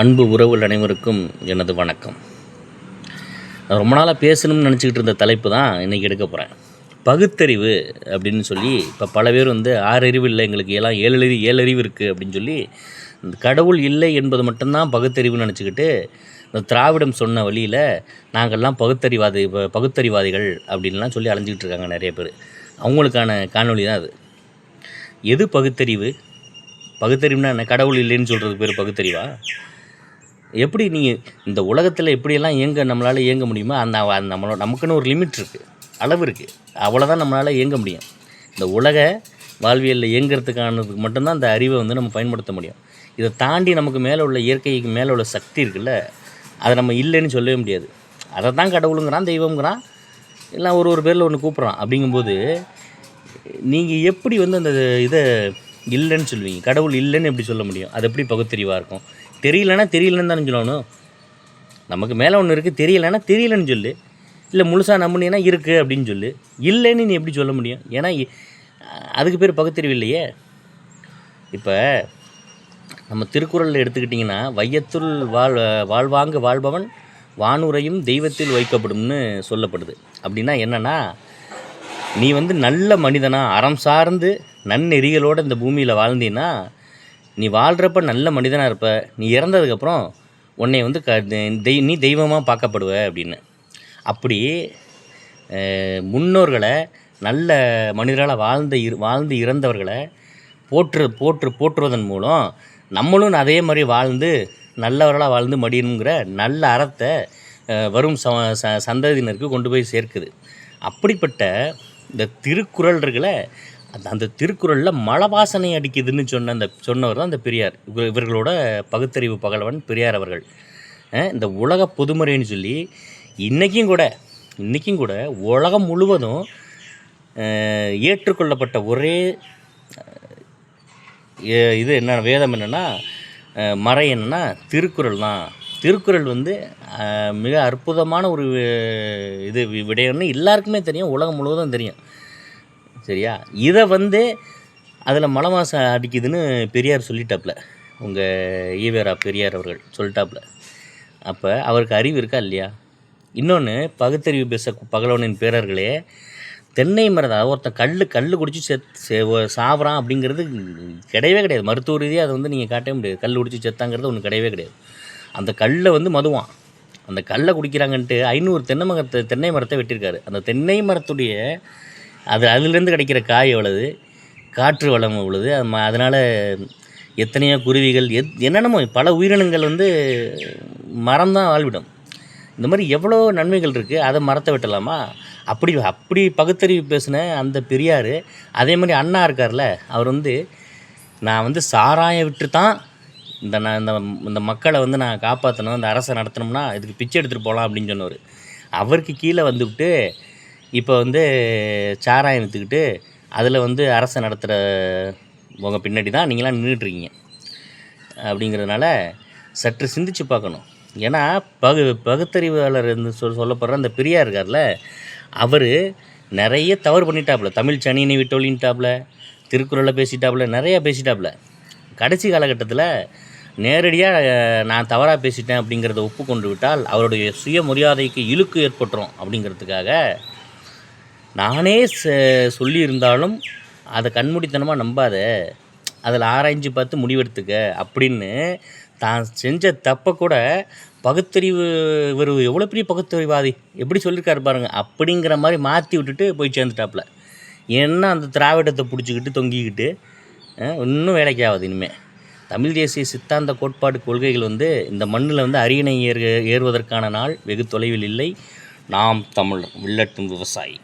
அன்பு உறவுகள் அனைவருக்கும் எனது வணக்கம். ரொம்ப நாளாக பேசணும்னு நினச்சிக்கிட்டு இருந்த தலைப்பு தான் இன்றைக்கி எடுக்க போகிறேன் பகுத்தறிவு அப்படின்னு சொல்லி இப்போ பல பேர் வந்து ஆறறிவு இல்லை எங்களுக்கு எல்லாம் ஏழறிவு ஏழறிவு ஏழு அறிவு இருக்குது அப்படின்னு சொல்லி இந்த கடவுள் இல்லை என்பது மட்டும்தான் பகுத்தறிவுன்னு நினச்சிக்கிட்டு இந்த திராவிடம் சொன்ன வழியில் நாங்கள்லாம் பகுத்தறிவாதி பகுத்தறிவாதிகள் அப்படின்லாம் சொல்லி அலைஞ்சிக்கிட்டு இருக்காங்க நிறைய பேர். அவங்களுக்கான காணொலி தான் அது. எது பகுத்தறிவு? பகுத்தறிவுனா என்ன? கடவுள் இல்லைன்னு சொல்கிறது பேர் பகுத்தறிவா? எப்படி நீங்கள் இந்த உலகத்தில் எப்படியெல்லாம் இயங்க நம்மளால் இயங்க முடியுமோ அந்த நம்மளோட நமக்குன்னு ஒரு லிமிட் இருக்குது அளவு இருக்குது அவ்வளோதான் நம்மளால் இயங்க முடியும். இந்த உலக வாழ்வியலில் இயங்குறதுக்கானதுக்கு மட்டும்தான் அந்த அறிவை வந்து நம்ம பயன்படுத்த முடியும். இதை தாண்டி நமக்கு மேலே உள்ள இயற்கைக்கு மேலே உள்ள சக்தி இருக்குல்ல அதை நம்ம இல்லைன்னு சொல்லவே முடியாது. அதை தான் கடவுளுங்கிறான் தெய்வங்கிறான் எல்லாம் ஒரு ஒரு பேரில் ஒன்று கூப்பிட்றான். அப்படிங்கும்போது நீங்கள் எப்படி வந்து அந்த இதை இல்லைன்னு சொல்லுவீங்க. கடவுள் இல்லைன்னு எப்படி சொல்ல முடியும்? அது எப்படி பகுத்தறிவாக இருக்கும்? தெரியலன்னா தெரியலன்னு தானே சொல்லணும். நமக்கு மேலே ஒன்று இருக்குது தெரியலன்னா தெரியலன்னு சொல்லு. இல்லை முழுசாக நம்பினீங்கன்னா இருக்குது அப்படின்னு சொல்லு. இல்லைன்னு நீ எப்படி சொல்ல முடியும்? ஏன்னா இ- அதுக்கு பேர் பகுத்தறிவு இல்லையே. இப்போ நம்ம திருக்குறளில் எடுத்துக்கிட்டிங்கன்னா வையத்துள் வாழ் வாழ்வாங்கு வாழ்பவன் வானுரையும் தெய்வத்தில் வைக்கப்படும்னு சொல்லப்படுது. அப்படின்னா என்னென்னா நீ வந்து நல்ல மனிதனாக அறம் சார்ந்து நன்னெறிகளோடு இந்த பூமியில் வாழ்ந்தீன்னா நீ வாழ்கிறப்ப நல்ல மனிதனாக இருப்ப. நீ இறந்ததுக்கப்புறம் உன்னை வந்து க தெய் நீ தெய்வமாக பார்க்கப்படுவ அப்படின்னு. அப்படி முன்னோர்களை நல்ல மனிதர்களாக வாழ்ந்த இரு வாழ்ந்து இறந்தவர்களை போற்று போற்று போற்றுவதன் மூலம் நம்மளும் அதே மாதிரி வாழ்ந்து நல்லவர்களாக வாழ்ந்து மடியணுங்கிற நல்ல அறத்தை வரும் ச ச- சந்ததியினருக்கு கொண்டு போய் சேர்க்குது. அப்படிப்பட்ட இந்த திருக்குறள் இருக்குல்ல அந்த அந்த திருக்குறளில் மலவாசனை அடிக்குதுன்னு சொன்ன அந்த சொன்னவர் தான் அந்த பெரியார். இவர் இவர்களோட பகுத்தறிவு பகலவன் பெரியார் அவர்கள். இந்த உலக பொதுமறைன்னு சொல்லி இன்றைக்கும் கூட இன்றைக்கும் கூட உலகம் முழுவதும் ஏற்றுக்கொள்ளப்பட்ட ஒரே ஏ- இது என்ன வேதம் என்னென்னா மறை என்னென்னா திருக்குறள் தான். திருக்குறள் வந்து மிக அற்புதமான ஒரு இது வி- விடயம்னு எல்லாருக்குமே தெரியும் உலகம் முழுவதும் தெரியும். சரியா? இதை வந்து அதில் மலை மாசம் அடிக்குதுன்னு பெரியார் சொல்லிட்டாப்புல உங்கள் ஈவேரா பெரியார் அவர்கள் சொல்லிட்டாப்புல அப்போ அவருக்கு அறிவு இருக்கா இல்லையா? இன்னொன்று பகுத்தறிவு பேச பகலவனின் பேரர்களே தென்னை மரத்தை ஒருத்தன் கல் கல் குடிச்சு செத் செ- ஒ- அப்படிங்கிறது கிடையவே கிடையாது. மருத்துவ ரீதியாக அதை வந்து நீங்கள் காட்டவே முடியாது. கல் குடிச்சு செத்தாங்கிறது ஒன்று கிடையவே கிடையாது. அந்த கல்லை வந்து மதுவான். அந்த கல்லை குடிக்கிறாங்கன்ட்டு ஐநூறு தென்னை மரத்தை தென்னை மரத்தை வெட்டியிருக்காரு அந்த தென்னை மரத்துடைய அது அதுலேருந்து கிடைக்கிற காய் எவ்வளவு? காற்று வளம் எவ்வளவு? அதனால் எத்தனையோ குருவிகள் எத் என்னென்னமோ பல உயிரினங்கள் வந்து மரம் தான் வாழ்விடும். இந்த மாதிரி எவ்வளோ நன்மைகள் இருக்குது அதை மரத்தை வெட்டலாமா? அப்படி அப்படி பகுத்தறிவு பேசின அந்த பெரியார் அதே மாதிரி அண்ணா இருக்கார்ல அவர் வந்து நான் வந்து சாராயம் விட்டு தான் இந்த நான் இந்த இந்த மக்களை வந்து நான் காப்பாற்றணும் இந்த அரசை நடத்தணும்னா இதுக்கு பிச்சை எடுத்துகிட்டு போகலாம் அப்படின்னு சொன்னவர். அவருக்கு கீழே வந்துவிட்டு இப்போ வந்து சாராயம் விற்றுக்கிட்டு அதில் வந்து அரசை நடத்துகிற உங்க பின்னாடி தான் நீங்களாம் நின்றுட்டுருக்கீங்க. அப்படிங்கிறதுனால சற்று சிந்திச்சு பார்க்கணும். ஏன்னா பகு பகுத்தறிவாளர் என்று சொல் சொல்லப்படுற அந்த பெரியார் இருக்கார்ல அவர் நிறைய தவறு பண்ணிட்டாப்புல. தமிழ் சனியினை விட்டொழின்ட்டாப்புல திருக்குறளை பேசிட்டாப்புல நிறையா பேசிட்டாப்புல. கடைசி காலகட்டத்தில் நேரடியாக நான் தவறாக பேசிட்டேன் அப்படிங்கிறத ஒப்புக்கொண்டு விட்டால் அவருடைய சுயமரியாதைக்கு இழுக்கு ஏற்பட்டுரும் அப்படிங்கிறதுக்காக நானே ச- சொல்லியிருந்தாலும் அதை கண்மூடித்தனமாக நம்பாத. அதில் ஆராய்ஞ்சு பார்த்து முடிவெடுத்துக்க அப்படின்னு தான் செஞ்ச தப்பை கூட பகுத்தறிவு இவர் எவ்வளோ பெரிய பகுத்தறிவாதி? எப்படி சொல்லியிருக்காரு பாருங்க. அப்படிங்கிற மாதிரி மாற்றி விட்டுட்டு போய் சேர்ந்துட்டாப்புல. ஏன்னா அந்த திராவிடத்தை பிடிச்சிக்கிட்டு தொங்கிக்கிட்டு இன்னும் வேலைக்கு ஆகாது இனிமேல் தமிழ் தேசிய சித்தாந்த கோட்பாடு கொள்கைகள் வந்து இந்த மண்ணில் வந்து அரியணை ஏறு ஏறுவதற்கான நாள் வெகு தொலைவில் இல்லை. நாம் தமிழர் வில்லட்டும் விவசாயி.